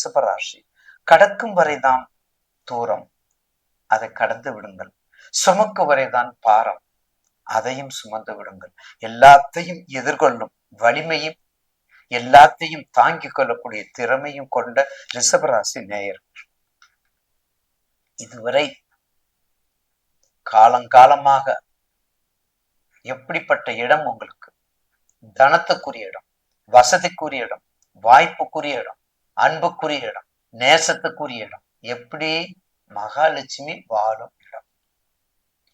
ரிஷபராசி கடக்கும் வரைதான் தூரம். அதை கடந்து விடுங்கள். சுமக்கு வரைதான் பாரம். அதையும் சுமந்து விடுங்கள். எல்லாத்தையும் எதிர்கொள்ளும் வலிமையும் எல்லாத்தையும் தாங்கிக் கொள்ளக்கூடிய திறமையும் கொண்ட ரிஷபராசி நேயர். இதுவரை காலங்காலமாக எப்படிப்பட்ட இடம் உங்களுக்கு? தனத்துக்குரிய இடம் வசதிக்குரிய இடம் வாய்ப்புக்குரிய இடம் அன்புக்குரிய இடம் நேசத்துக்குரிய இடம். எப்படி? மகாலட்சுமி வாழும் இடம்.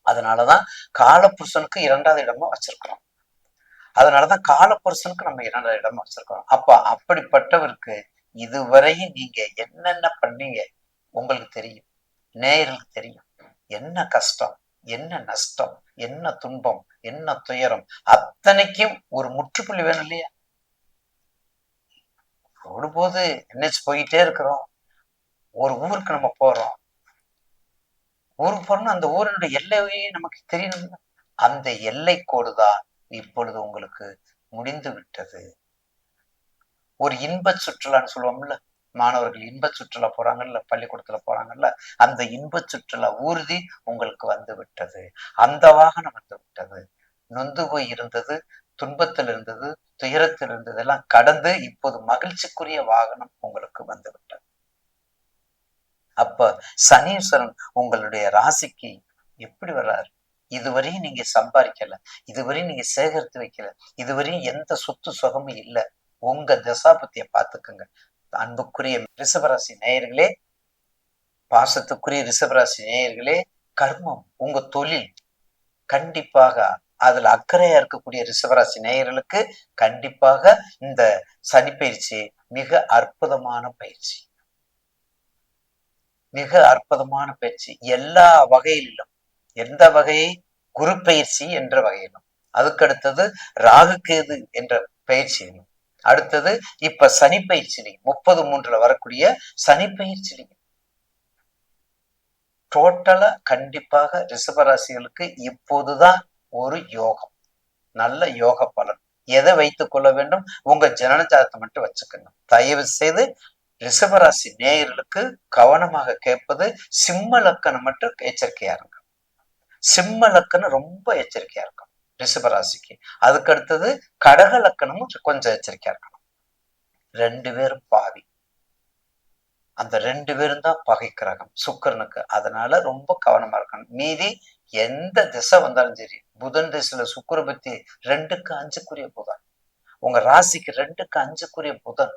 அதனாலதான் காலபுருஷனுக்கு இரண்டாவது இடமா வச்சிருக்கிறோம். அதனாலதான் காலபுருஷனுக்கு நம்ம இரண்டாவது இடமா வச்சிருக்கிறோம். அப்ப அப்படிப்பட்டவருக்கு இதுவரையும் நீங்க என்னென்ன பண்ணீங்க? உங்களுக்கு தெரியும். நேயர்களுக்கு தெரியும். என்ன கஷ்டம்? என்ன நஷ்டம்? என்ன துன்பம்? என்ன துயரம்? அத்தனைக்கும் ஒரு முற்றுப்புள்ளி வேணும் இல்லையா? ரோடு நினைச்சு போயிட்டே இருக்கிறோம். ஒரு ஊருக்கு நம்ம போறோம். ஊருக்கு போறோம்னா அந்த ஊரினுடைய எல்லையே நமக்கு தெரியணும். அந்த எல்லை கோடுதான் இப்பொழுது உங்களுக்கு முடிந்து விட்டது. ஒரு இன்ப சுற்றுலான்னு சொல்லுவோம்ல மாணவர்கள் இன்ப சுற்றுலா போறாங்கல்ல பள்ளிக்கூடத்துல போறாங்கல்ல அந்த இன்ப சுற்றுலா ஊர்தி உங்களுக்கு வந்து விட்டது. அந்த வாகனம் வந்து விட்டது. நொந்து போய் இருந்தது. துன்பத்தில் இருந்தது துயரத்தில் இருந்தது எல்லாம் கடந்து இப்போது மகிழ்ச்சிக்குரிய வாகனம் உங்களுக்கு வந்துவிட்டது. அப்ப சனீஸ்வரன் உங்களுடைய ராசிக்கு எப்படி வர்றாரு? இதுவரையும் நீங்க சம்பாதிக்கல இதுவரையும் நீங்க சேகரித்து வைக்கல இதுவரையும் எந்த சொத்து சுகமும் இல்லை. உங்க தசாபத்திய பார்த்துக்குங்க. அன்புக்குரிய ரிஷபராசி நேயர்களே பாசத்துக்குரிய ரிஷபராசி நேயர்களே கர்மம் உங்க தொழில் கண்டிப்பாக அதுல அக்கறையா இருக்கக்கூடிய ரிஷபராசி நேயர்களுக்கு கண்டிப்பாக இந்த சனி பயிற்சி மிக அற்புதமான பயிற்சி. மிக அற்புதமான பயிற்சி. எல்லா வகையிலும் எந்த வகையை குரு பயிற்சி என்ற வகையிலும். அதுக்கு அடுத்தது ராகுகேது என்ற பயிற்சியிலும். அடுத்தது இப்ப சனி பயிற்சிலையும் முப்பது மூன்றுல வரக்கூடிய சனி பயிற்சிலையும் டோட்டலா கண்டிப்பாக ரிஷபராசிகளுக்கு இப்போதுதான் ஒரு யோகம். நல்ல யோக பலன். எதை வைத்துக் கொள்ள வேண்டும்? உங்க ஜனன ஜாதத்தை மட்டும் வச்சுக்கணும். தயவு செய்து ரிஷபராசி நேயர்களுக்கு கவனமாக கேட்பது சிம்ம லக்கணம் மட்டும் எச்சரிக்கையா இருக்கும் சிம்ம லக்கணம் ரொம்ப எச்சரிக்கையா இருக்கும் ரிஷபராசிக்கு. அதுக்கு அடுத்தது கடக லக்கணமும் கொஞ்சம் எச்சரிக்கையா இருக்கணும். ரெண்டு பேரும் பாவி. அந்த ரெண்டு பேரும் தான் பகை கிரகம் சுக்கரனுக்கு. அதனால ரொம்ப கவனமா இருக்கணும். மீதி எந்த திசை வந்தாலும் சரி புதன் திசையில சுக்கர பத்தி ரெண்டுக்கு அஞ்சுக்குரிய புதன். உங்க ராசிக்கு ரெண்டுக்கு அஞ்சுக்குரிய புதன்.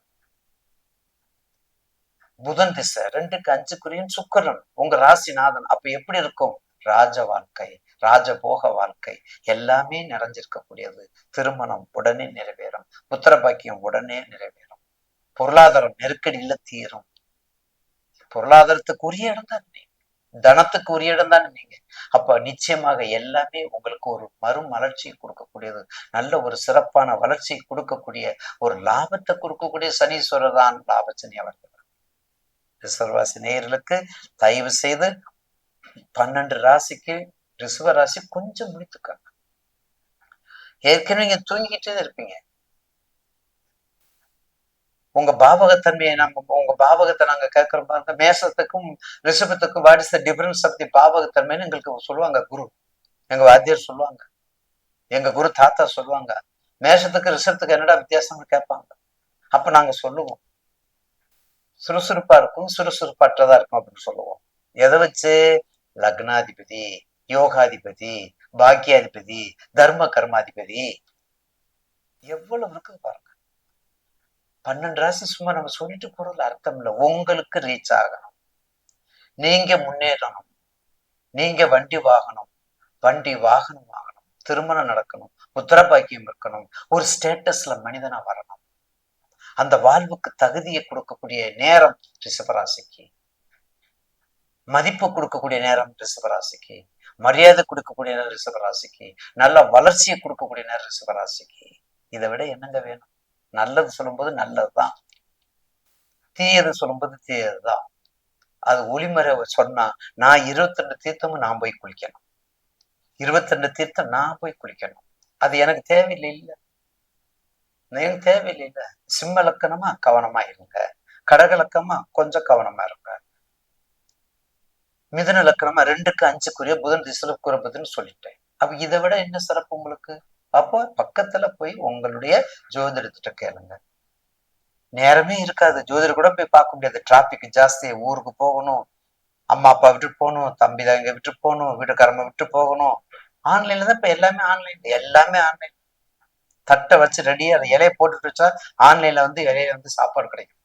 புதன் திசை ரெண்டுக்கு அஞ்சுக்குரியன் சுக்கரன். உங்க ராசிநாதன் அப்ப எப்படி இருக்கும்? ராஜ வாழ்க்கை ராஜபோக வாழ்க்கை எல்லாமே நிறைஞ்சிருக்கக்கூடியது. திருமணம் உடனே நிறைவேறும். புத்திர பாக்கியம் உடனே நிறைவேறும். பொருளாதாரம் நெருக்கடியில தீரும். பொருளாதாரத்துக்குரிய இடம் தான். தனத்துக்கு உரிய இடம் தானே நீங்க. அப்ப நிச்சயமாக எல்லாமே உங்களுக்கு ஒரு மறுமலர்ச்சியை கொடுக்கக்கூடியது. நல்ல ஒரு சிறப்பான வளர்ச்சி கொடுக்கக்கூடிய ஒரு லாபத்தை கொடுக்கக்கூடிய சனீஸ்வரர் தான் லாபச்சனி அவர்கள் ரிசர்வாசி நேயர்களுக்கு தயவு செய்து பன்னெண்டு ராசிக்கு ரிசர்வ ராசி கொஞ்சம் முடித்துக்காங்க. ஏற்கனவே நீங்க தூங்கிக்கிட்டே இருப்பீங்க. உங்க பாவகத்தன்மையை நம்ம உங்க பாவகத்தை நாங்க கேட்கிற பாருங்க. மேசத்துக்கும் ரிஷபத்துக்கும் what is the difference of the பாவகத்தன்மைன்னு எங்களுக்கு சொல்லுவாங்க குரு. எங்க வாத்தியார் சொல்லுவாங்க. எங்க குரு தாத்தா சொல்லுவாங்க. மேஷத்துக்கு ரிஷபத்துக்கு என்னடா வித்தியாசம்னு கேட்பாங்க. அப்ப நாங்க சொல்லுவோம். சுறுசுறுப்பா இருக்கும் சுறுசுறுப்பற்றதா இருக்கும் அப்படின்னு சொல்லுவோம். எதை வச்சு? லக்னாதிபதி யோகாதிபதி பாக்கியாதிபதி தர்ம கர்மாதிபதி. எவ்வளவு இருக்கு பாருங்க. பன்னெண்டு ராசி சும்மா நம்ம சொல்லிட்டு போறதுல அர்த்தம் இல்லை. உங்களுக்கு ரீச் ஆகணும். நீங்க முன்னேறணும். நீங்க வண்டி வாகனம். வண்டி வாகனம் வாங்கணும். திருமணம் நடக்கணும். உத்தர பாக்கியம் இருக்கணும். ஒரு ஸ்டேட்டஸ்ல மனிதனா வரணும். அந்த வாழ்வுக்கு தகுதியை கொடுக்கக்கூடிய நேரம் ரிஷபராசிக்கு. மதிப்பு கொடுக்கக்கூடிய நேரம் ரிஷபராசிக்கு. மரியாதை கொடுக்கக்கூடிய நேரம் ரிஷபராசிக்கு. நல்ல வளர்ச்சியை கொடுக்கக்கூடிய நேரம் ரிஷபராசிக்கு. இதை விட என்னங்க வேணும்? நல்லது சொல்லும்போது நல்லதுதான். தீயது சொல்லும்போது தீயதுதான். அது ஒளிமறை சொன்னா நான் இருபத்தி ரெண்டு தீர்த்தமும் நான் போய் குளிக்கணும். இருபத்தி ரெண்டு தீர்த்தம் நான் போய் குளிக்கணும். அது எனக்கு தேவையில்லை இல்லை. எனக்கு தேவையில்லை இல்லை. சிம்ம லக்கணமா கவனமா இருங்க. கடகலக்கமா கொஞ்சம் கவனமா இருங்க. மிதுன லக்கணமா ரெண்டுக்கு அஞ்சுக்குரிய புதன் திசையில குறப்பதுன்னு சொல்லிட்டேன். அப்ப இதை விட என்ன சிறப்பு உங்களுக்கு? அப்போ பக்கத்துல போய் உங்களுடைய ஜோதிடத்திட்ட கேளுங்க. நேரமே இருக்காது. ஜோதிடர் கூட போய் பார்க்க முடியாது. டிராபிக் ஜாஸ்தி. ஊருக்கு போகணும். அம்மா அப்பா விட்டு போகணும். தம்பி தங்க விட்டு போகணும். வீட்டுக்காரங்க விட்டு போகணும். ஆன்லைன்ல தான் இப்ப எல்லாமே ஆன்லைன் எல்லாமே ஆன்லைன் தட்டை வச்சு ரெடியா அதை இலையை போட்டுட்டு வச்சா ஆன்லைன்ல வந்து இலையில வந்து சாப்பாடு கிடைக்கும்.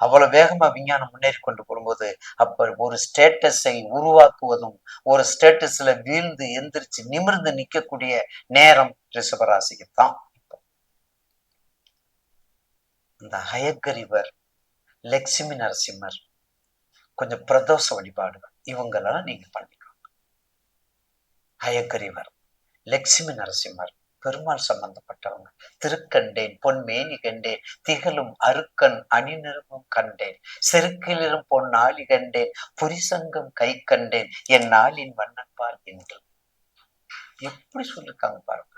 அவ்வளவு வேகமா விஞ்ஞானம் முன்னேறி கொண்டு போகும்போது அப்ப ஒரு ஸ்டேட்டஸை உருவாக்குவதும் ஒரு ஸ்டேட்டஸ்ல வீழ்ந்து எந்திரிச்சு நிமிர்ந்து நிக்கக்கூடிய நேரம் ரிஷபராசிக்கு தான் இந்த ஹயக்கரிவர் லெக்ஷ்மி நரசிம்மர் கொஞ்சம் பிரதோஷ வழிபாடுகள் இவங்களெல்லாம் நீங்க பண்ணிக்கோங்க. ஹயக்கரிவர் லெக்ஷ்மி நரசிம்மர் பெருமாள் சம்பந்தப்பட்டவங்க. திருக்கண்டேன் பொன்மேனி கண்டேன் திகழும் அருக்கன் அணிநிறமும் கண்டேன் செருக்கிலிரும் பொன் நாளி கண்டேன் புரிசங்கம் கை கண்டேன் என் நாளின் வண்ணன்பால் என்று. எப்படி சொல்லிருக்காங்க பாருங்க.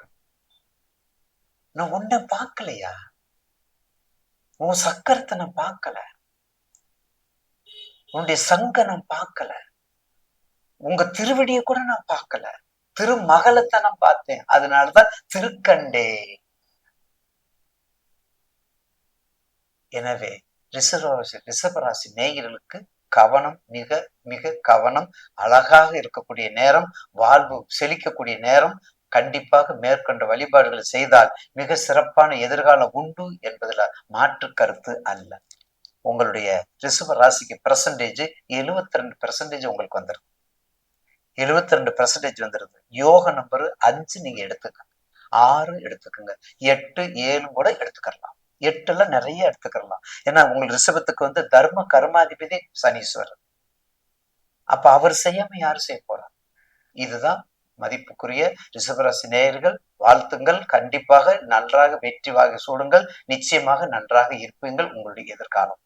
நான் உன்னை பார்க்கலையா? உன் சக்கரத்தை நான் பார்க்கல. உன்னுடைய சங்க நான் பார்க்கல. உங்க திருவடியை கூட நான் பார்க்கல. திருமகளத்தனம் பார்த்தேன். அதனாலதான் திருக்கண்டே. எனவே ரிசர்வராசி ரிஷபராசி நேயர்களுக்கு கவனம் மிக மிக கவனம் அழகாக இருக்கக்கூடிய நேரம் வாழ்வு செழிக்கக்கூடிய நேரம் கண்டிப்பாக மேற்கொண்ட வழிபாடுகளை செய்தால் மிக சிறப்பான எதிர்காலம் உண்டு என்பதுல மாற்று கருத்து அல்ல. உங்களுடைய ரிசர்வ ராசிக்கு பெர்சன்டேஜ் எழுபத்தி ரெண்டு பெர்சன்டேஜ் உங்களுக்கு வந்துடும் எழுபத்தி ரெண்டு பெர்சன்டேஜ் வந்துருது. யோக நம்பர் அஞ்சு நீங்க எடுத்துக்கங்க. ஆறு எடுத்துக்கோங்க. எட்டு ஏழு கூட எடுத்துக்கலாம் எட்டுல நிறைய எடுத்துக்கலாம் ஏன்னா உங்கள் ரிஷபத்துக்கு வந்து தர்ம கர்மாதிபதி சனீஸ்வரர். அப்ப அவர் செய்யாம யாரு செய்ய போறார் இதுதான் மதிப்புக்குரிய ரிஷபராசி நேயர்கள். வாழ்த்துங்கள். கண்டிப்பாக நன்றாக வெற்றி வாகி சூடுங்கள். நிச்சயமாக நன்றாக இருப்பீங்கள் உங்களுடைய எதிர்காலம்.